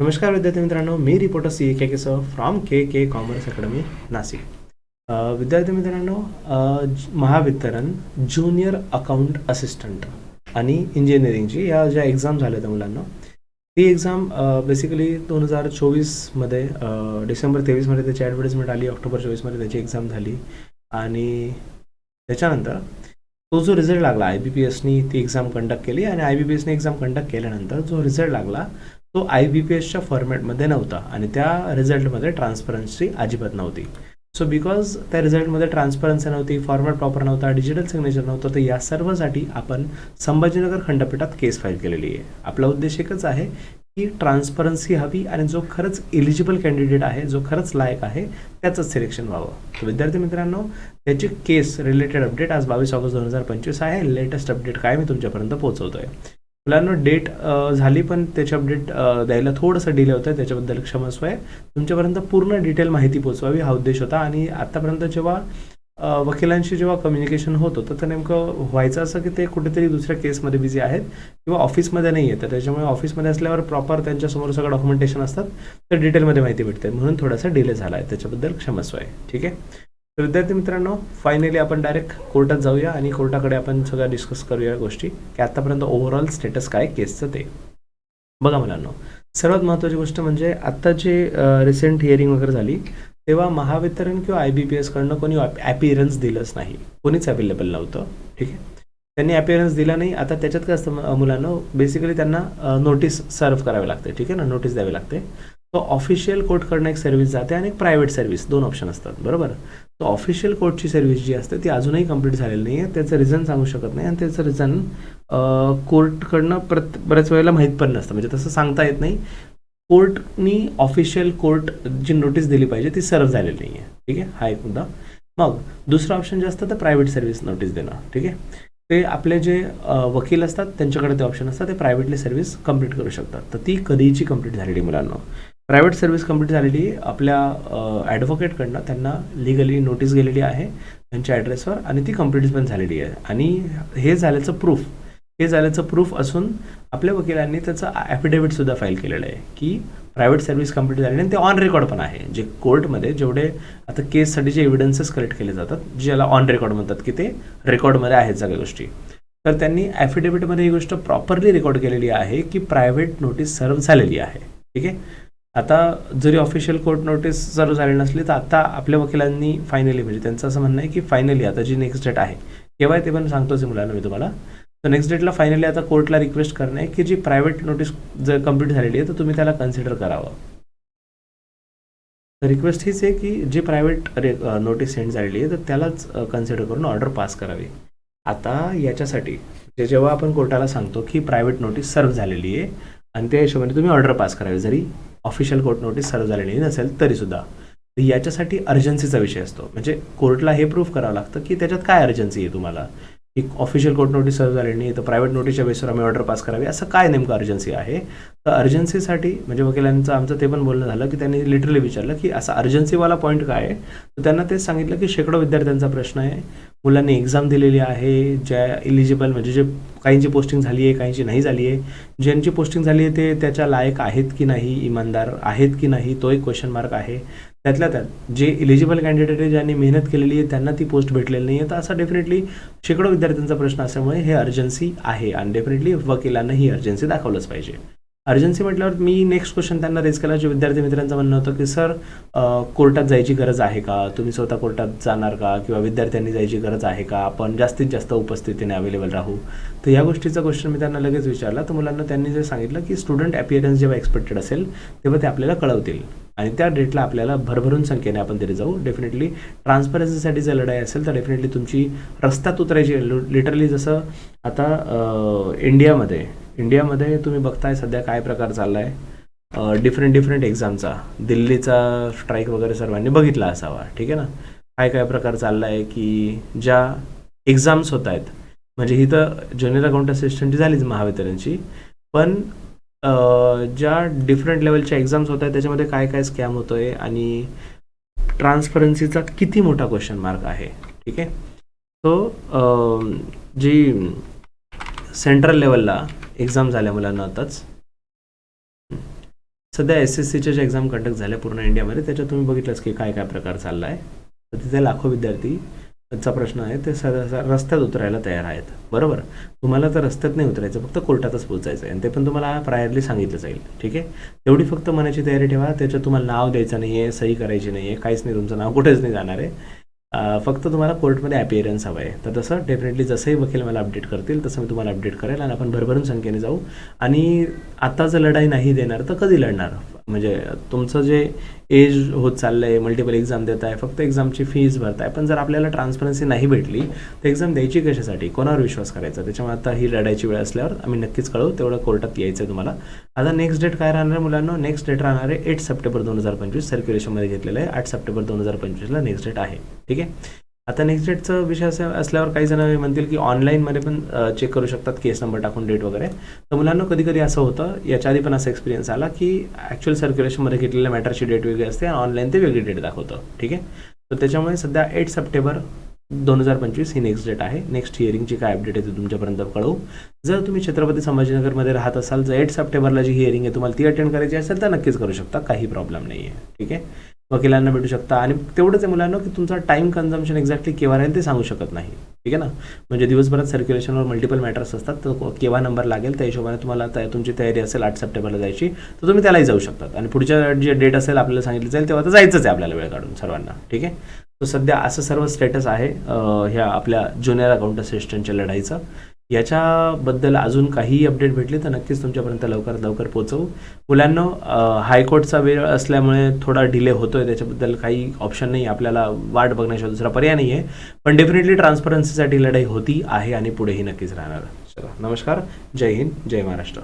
नमस्कार विद्यार्थी मित्रांनो मी reporter C K K sir from K K commerce academy Nashik. विद्यार्थी मित्रांनो महावितरण ज्युनियर अकाउंट असिस्टंट आणि इंजिनिअरिंगची या ज्या एक्झाम झाल्या होत्या मुलांना ती एक्झाम बेसिकली दोन हजार चोवीसमध्ये डिसेंबर तेवीसमध्ये त्याची ॲडव्हर्टिजमेंट आली ऑक्टोबर चोवीसमध्ये त्याची एक्झाम झाली आणि त्याच्यानंतर तो जो रिझल्ट लागला आय बी पी एसनी ती एक्झाम कंडक्ट केली आणि आय बी पी एसने एक्झाम कंडक्ट केल्यानंतर जो रिझल्ट लागला तो आय बी पी एसच्या फॉर्मॅटमध्ये नव्हता आणि त्या रिझल्टमध्ये ट्रान्सपरन्सी अजिबात नव्हती. सो बिकॉज त्या रिझल्टमध्ये ट्रान्सपरन्सी नव्हती फॉर्मॅट प्रॉपर नव्हता डिजिटल सिग्नेचर नव्हतं तर या सर्वसाठी आपण संभाजीनगर खंडपीठात केस फाईल केलेली आहे. आपला उद्देश एकच आहे की ट्रान्सपरन्सी हवी आणि जो खरंच एलिजिबल कॅन्डिडेट आहे जो खरंच लायक आहे त्याचंच सिलेक्शन व्हावं. तर विद्यार्थी मित्रांनो त्याची केस रिलेटेड अपडेट आज बावीस ऑगस्ट दोन हजार पंचवीस आहे. लेटेस्ट अपडेट काय मी तुमच्यापर्यंत पोहोचवतोय. मुलांना डेट झाली पण त्याची अपडेट द्यायला थोडंसं डिले होतं त्याच्याबद्दल क्षमस्व आहे तुमच्यापर्यंत पूर्ण डिटेल माहिती पोचवावी हा उद्देश होता. आणि आतापर्यंत जेव्हा वकिलांशी जेव्हा कम्युनिकेशन होत होतं तर नेमकं व्हायचं असं की ते कुठेतरी दुसऱ्या केसमध्ये बिझी आहेत किंवा ऑफिसमध्ये नाही आहे तर त्याच्यामुळे ऑफिसमध्ये असल्यावर प्रॉपर त्यांच्यासमोर सगळं डॉक्युमेंटेशन असतात तर डिटेलमध्ये माहिती भेटते. म्हणून थोडासा डिले झाला आहे त्याच्याबद्दल क्षमस्व आहे ठीक आहे? तर विद्यार्थी मित्रांनो फायनली आपण डायरेक्ट कोर्टात जाऊया आणि कोर्टाकडे आपण सगळ्या डिस्कस करूया गोष्टी. की आतापर्यंत ओव्हरऑल स्टेटस काय केसचं ते. बघा मुलांनो सर्वात महत्त्वाची गोष्ट म्हणजे आत्ता जे रिसेंट हिअरिंग वगैरे झाली तेव्हा महावितरण किंवा आय बी पी एसकडनं कोणी ॲपिअरन्स दिलंच नाही. कोणीच अवेलेबल नव्हतं. ठीक आहे? त्यांनी अपिअरन्स दिला नाही. आता त्याच्यात काय असतं मुलांना बेसिकली त्यांना नोटीस सर्व करावी लागते. ठीक आहे ना? नोटीस द्यावी लागते. तो ऑफिशियल कोर्टकडनं एक सर्व्हिस जाते आणि एक प्रायव्हेट सर्व्हिस दोन ऑप्शन असतात बरोबर? तो ऑफिशियल कोर्टची सर्व्हिस जी असते ती अजूनही कंप्लीट झालेली नाही आहे त्याचं रिझन सांगू शकत नाही आणि त्याचं रिझन कोर्टकडनं प्रत बऱ्याच वेळेला माहीत पण नसतं. म्हणजे तसं सांगता येत नाही. कोर्टनी ऑफिशियल कोर्ट जी नोटीस दिली पाहिजे ती सर्व झालेली नाही आहे ठीक आहे? हा एक मुद्दा. मग दुसरा ऑप्शन जे असतं तर प्रायव्हेट सर्व्हिस नोटीस देणं. ठीक आहे? ते आपले जे वकील असतात त्यांच्याकडे ते ऑप्शन असतात ते प्रायव्हेटली सर्व्हिस कंप्लीट करू शकतात. तर ती कधीची कंप्लीट झालेली मुलांना? प्रायव्हेट सर्व्हिस कंप्लीट झालेली आपल्या ॲडव्होकेटकडनं त्यांना लिगली नोटीस गेलेली आहे त्यांच्या ॲड्रेसवर आणि ती कंप्लीट पण झालेली आहे. आणि हे झाल्याचं प्रूफ हे झाल्याचं प्रूफ असून आपल्या वकिलांनी त्याचं ॲफिडेव्हिट सुद्धा फाईल केलेलं आहे की प्रायव्हेट सर्व्हिस कंप्लीट झालेली आणि ते ऑन रेकॉर्ड पण आहे. जे कोर्टमध्ये जेवढे आता केससाठी जे एव्हिडन्सेस कलेक्ट केले जातात ज्याला ऑन रेकॉर्ड म्हणतात की ते रेकॉर्डमध्ये आहेत सगळ्या गोष्टी. तर त्यांनी ॲफिडेव्हिटमध्ये ही गोष्ट प्रॉपरली रेकॉर्ड केलेली आहे की प्रायव्हेट नोटीस सर्व झालेली आहे. ठीक आहे? आता जरी ऑफिशियल कोर्ट नोटीस चालू झाली नसली तर आता आपल्या वकिलांनी फायनली म्हणजे त्यांचं असं म्हणणं आहे की फायनली आता जी नेक्स्ट डेट आहे केव्हा आहे ते पण सांगतोच मुलांना मी तुम्हाला. तर नेक्स्ट डेटला फायनली आता कोर्टला रिक्वेस्ट करणे की जी प्रायव्हेट नोटीस जर कंप्लीट झालेली आहे तर तुम्ही त्याला कन्सिडर करावं. तर रिक्वेस्ट हीच आहे की जी प्रायव्हेट रे नोटीस सेंड झालेली आहे तर त्यालाच कन्सिडर करून ऑर्डर पास करावी. आता याच्यासाठी जे जेव्हा आपण कोर्टाला सांगतो की प्रायव्हेट नोटीस सर्व झालेली आहे आणि त्या हिशोबाने तुम्ही ऑर्डर पास करावी. जरी ऑफिशियल कोर्ट नोटीस सर्व झालेली नसेल तरीसुद्धा. याच्यासाठी अर्जन्सीचा विषय असतो. म्हणजे कोर्टला हे प्रूफ करावं लागतं की त्याच्यात काय अर्जन्सी आहे तुम्हाला? एक ऑफिशियल कोर्ट नोटीस सर्व झालेली नाही तर प्रायव्हेट नोटीसच्या बेसवर आम्ही ऑर्डर पास करावी. असं काय नेमकं अर्जन्सी आहे? तर अर्जन्सीसाठी म्हणजे वकिलांचं आमचं ते पण बोलणं झालं की त्यांनी लिटरली विचारलं की असा अर्जन्सीवाला पॉईंट काय आहे? तर त्यांना तेच सांगितलं की शेकडो विद्यार्थ्यांचा प्रश्न आहे. मुलांनी एक्झाम दिलेली आहे ज्या इलिजिबल म्हणजे जे काहींची पोस्टिंग झाली आहे काहींची नाही झाली आहे. ज्यांची पोस्टिंग झाली आहे ते त्याच्या लायक आहेत की नाही इमानदार आहेत की नाही तो एक क्वेश्चन मार्क आहे. त्यातल्या त्यात जे इलिजिबल कॅन्डिडेट आहे ज्यांनी मेहनत केलेली आहे त्यांना ती पोस्ट भेटलेली नाही आहे तर असा डेफिनेटली शेकडो विद्यार्थ्यांचा प्रश्न असल्यामुळे हे अर्जन्सी आहे. आणि डेफिनेटली वकिलांना ही अर्जन्सी दाखवलंच पाहिजे. अर्जन्सी म्हटल्यावर मी नेक्स्ट क्वेश्चन त्यांना रेज केला जे विद्यार्थी मित्रांचं म्हणणं होतं की सर कोर्टात जायची गरज आहे का? तुम्ही स्वतः कोर्टात जाणार का? किंवा विद्यार्थ्यांनी जायची गरज आहे का? आपण जास्तीत जास्त उपस्थितीने अवेलेबल राहू. तर या गोष्टीचा क्वेश्चन मी त्यांना लगेच विचारला. तर मुलांना त्यांनी जे सांगितलं की स्टुडंट अपिअरन्स जेव्हा एक्सपेक्टेड असेल तेव्हा ते आपल्याला कळवतील. आणि त्या डेटला आपल्याला भरभरून संख्येने आपण तिथे जाऊ. डेफिनेटली ट्रान्सपरन्सीसाठी जर लढाई असेल तर डेफिनेटली तुमची रस्त्यात उतरायची लिटरली जसं आता इंडियामध्ये इंडियामध्ये तुम्ही बघताय सध्या काय प्रकार चालला आहे डिफरंट डिफरंट एक्झामचा दिल्लीचा स्ट्राईक वगैरे सर्वांनी बघितला असावा ठीक आहे ना? काय काय प्रकार चालला आहे की ज्या एक्झाम्स होत आहेत. म्हणजे ही तर ज्युनियर अकाउंट असिस्टंटची झालीच महावितरणची. पण ज्या डिफरंट लेवलच्या एक्झाम्स होत आहेत त्याच्यामध्ये काय काय स्कॅम होतो आहे आणि ट्रान्सपरन्सीचा किती मोठा क्वेश्चन मार्क आहे ठीक आहे? सो जी सेंट्रल लेवलला एक्झाम झाल्या मुलांना आताच. सध्या एस एस सीच्या ज्या एक्झाम कंडक्ट झाल्या पूर्ण इंडियामध्ये त्याच्यात तुम्ही बघितलंच की काय काय प्रकार चालला आहे तर तिथे लाखो विद्यार्थी चा प्रश्न आहे ते रस्त्यात उतरायला तयार आहेत. बरोबर? तुम्हाला तर रस्त्यात नाही उतरायचं फक्त कोर्टातच पोचायचं आहे. आणि ते पण तुम्हाला प्रायरली सांगितलं जाईल. ठीक आहे? एवढी फक्त मनाची तयारी ठेवा त्याच्यात तुम्हाला नाव द्यायचं नाही आहे सही करायची नाही आहे काहीच नाही तुमचं नाव कुठेच नाही जाणार आहे. फक्त तुम्हाला कोर्टमध्ये अपिअरन्स हवं आहे. तर तसं डेफिनेटली जसंही वकील मला अपडेट करतील तसं मी तुम्हाला अपडेट करेल आणि आपण भरभरून संख्येने जाऊ. आणि आता जर लढाई नाही देणार तर कधी लढणार? म्हणजे तुमचं जे एज होत चाललं आहे मल्टिपल एक्झाम देत आहे फक्त एक्झामची फीज भरताय पण जर आपल्याला ट्रान्सपरन्सी नाही भेटली तर एक्झाम द्यायची कशासाठी? कोणावर विश्वास करायचा? त्याच्यामुळे आता ही लढायची वेळ असल्यावर आम्ही नक्कीच कळू तेवढं कोर्टात यायचं आहे तुम्हाला. आता नेक्स्ट डेट काय राहणार आहे मुलांना? नेक्स्ट डेट राहणार आहे एट सप्टेंबर दोन हजार पंचवीस सर्क्युलेशनमध्ये घेतलेलं आहे आठ सप्टेंबर दोन हजार पंचवीसला नेक्स्ट डेट आहे. ठीक आहे? आता नेक्स्ट डेटचा विषय असं असल्यावर काही जण म्हणतील की ऑनलाईनमध्ये पण चेक करू शकतात केस नंबर टाकून डेट वगैरे. तर मुलांना कधी कधी असं होतं याच्या आधी पण असा एक्सपिरियन्स आला की ॲक्च्युअल सर्क्युलेशनमध्ये घेतलेल्या मॅटरची डेट वेगळी असते आणि ऑनलाईन ते वेगळी डेट दाखवतं. ठीक आहे? तर त्याच्यामुळे सध्या एट सप्टेंबर दोन हजार पंचवीस ही नेक्स्ट डेट आहे. नेक्स्ट हिअरिंगची काय अपडेट आहे ते तुमच्यापर्यंत कळवू. जर तुम्ही छत्रपती संभाजीनगरमध्ये राहत असाल जर एट सप्टेंबरला जी हिअरिंग आहे तुम्हाला ती अटेंड करायची असेल तर नक्कीच करू शकता. काही प्रॉब्लेम नाही आहे ठीक आहे? वकिलांना भेटू शकता. आणि तेवढंच आहे मुलांना की तुमचा टाईम कन्झम्पशन एक्झॅक्टली केव्हा राहील ते सांगू शकत नाही. ठीक आहे ना? म्हणजे दिवसभरात सर्क्युलेशनवर मल्टिपल मॅटर्स असतात. तर केव्हा नंबर लागेल त्या हिशोबाने तुम्हाला तुमची तयारी असेल आठ सप्टेंबरला जायची. तर तुम्ही त्यालाही जाऊ शकतात आणि पुढच्या जे डेट असेल आपल्याला सांगितलं जाईल तेव्हा तर जायचंच आहे आपल्याला वेळ काढून सर्वांना. ठीक आहे? तर सध्या असं सर्व स्टेटस आहे ह्या आपल्या ज्युनियर अकाउंट असिस्टंटच्या लढाईचं. याच्याबद्दल अजून काहीही अपडेट भेटली तर नक्कीच तुमच्यापर्यंत लवकरात लवकर पोहोचवू. मुलांना हायकोर्टचा वेळ असल्यामुळे थोडा डिले होतोय त्याच्याबद्दल काही ऑप्शन नाही. आपल्याला वाट बघण्याशिवाय दुसरा पर्याय नाही आहे पण डेफिनेटली ट्रान्सपरन्सीसाठी लढाई होती आहे आणि पुढेही नक्कीच राहणार. चला नमस्कार. जय हिंद जय महाराष्ट्र.